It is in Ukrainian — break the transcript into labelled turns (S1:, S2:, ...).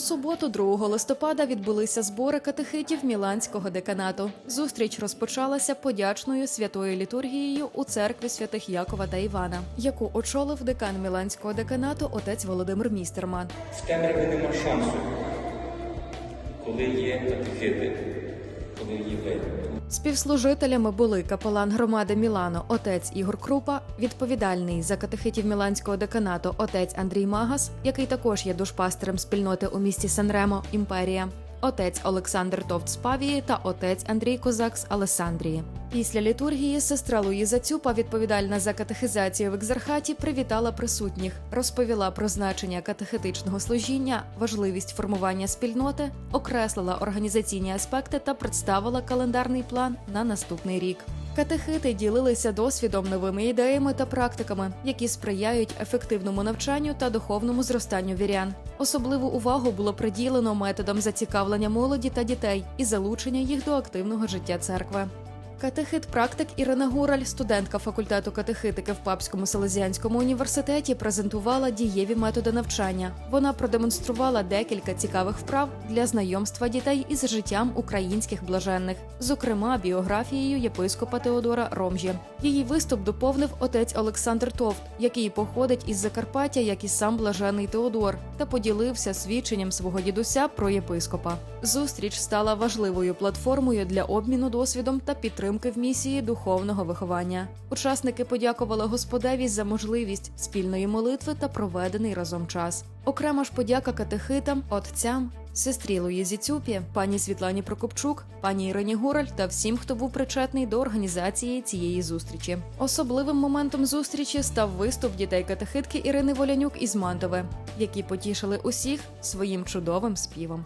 S1: суботу, 2 листопада, відбулися збори катехитів Міланського деканату. Зустріч розпочалася подячною святою літургією у церкві святих Якова та Івана, яку очолив декан Міланського деканату отець Володимир Містерман.
S2: В темряві нема шансу, коли є катехити, коли є ви.
S1: Співслужителями були капелан громади Мілано, отець Ігор Крупа, відповідальний за катехитів Міланського деканату отець Андрій Магас, який також є душпастером спільноти у місті Санремо Імперія. Отець Олександр Товт з Павії та отець Андрій Козак з Алесандрії. Після літургії сестра Луїза Цюпа, відповідальна за катехизацію в екзархаті, привітала присутніх, розповіла про значення катехетичного служіння, важливість формування спільноти, окреслила організаційні аспекти та представила календарний план на наступний рік. Катехити ділилися досвідом, новими ідеями та практиками, які сприяють ефективному навчанню та духовному зростанню вірян. Особливу увагу було приділено методом зацікавлення молоді та дітей і залучення їх до активного життя церкви. Катехит практик Ірина Гураль, студентка факультету катехитики в Папському Селезіанському університеті, презентувала дієві методи навчання. Вона продемонструвала декілька цікавих вправ для знайомства дітей із життям українських блаженних, зокрема біографією єпископа Теодора Ромжі. Її виступ доповнив отець Олександр Товт, який походить із Закарпаття, як і сам блажений Теодор, та поділився свідченням свого дідуся про єпископа. Зустріч стала важливою платформою для обміну досвідом та підтримки в місії духовного виховання. Учасники подякували Господеві за можливість спільної молитви та проведений разом час. Окрема ж подяка катехитам, отцям, сестрі Луїзі Цюпі, пані Світлані Прокопчук, пані Ірині Гураль та всім, хто був причетний до організації цієї зустрічі. Особливим моментом зустрічі став виступ дітей катехитки Ірини Волянюк із Мантове, які потішили усіх своїм чудовим співом.